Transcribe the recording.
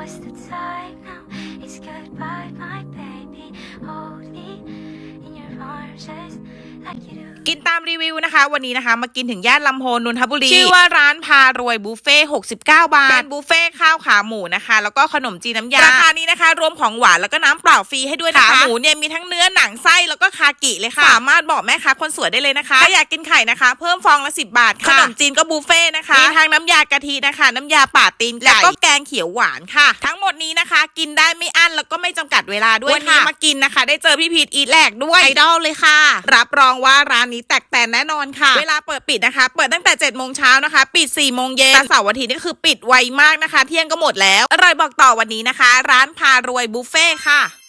What's the time now? กินตามรีวิวนะคะ วันนี้นะคะ มากินถึงย่านลำโพนนนทบุรี ชื่อว่าร้านพารวยบุฟเฟ่69 บาท เป็นบุฟเฟ่ข้าวขาหมูนะคะ แล้วก็ขนมจีนน้ำยา ราคานี้นะคะ รวมของหวานแล้วก็น้ำเปล่าฟรีให้ด้วยนะคะขาหมูเนี่ยมีทั้งเนื้อหนังไส้แล้วก็คากิเลยค่ะ สามารถบอกแม่ค้าคนสวยได้เลยนะคะถ้าอยากกินไข่นะคะ เพิ่มฟองละ 10 บาทค่ะขนมจีนก็บุฟเฟ่นะคะมีทั้งน้ำยากะทินะคะ น้ำยาป่าตีนไก่แล้วก็แกงเขียวหวานค่ะ ทั้งหมดนี้นะคะ กินได้ไม่อั้นแล้วก็ไม่จำกัดเวลาด้วยวันนี้มากินนะคะ ได้เจอพี่พีทอีทแหลกด้วยไอดอลเลยค่ะ รับรองว่าร้านนี้แตกแต่แน่นอนค่ะ เวลาเปิดปิดนะคะ เปิดตั้งแต่7จ็ดโมงเช้านะคะ ปิด4ี่โมงเย็นแต่เสาร์อาทิตย์นี่คือปิดไวมากนะคะ เที่ยงก็หมดแล้วอร่อยบอกต่อวันนี้นะคะ ร้านพารวยบุฟเฟ่ค่ะ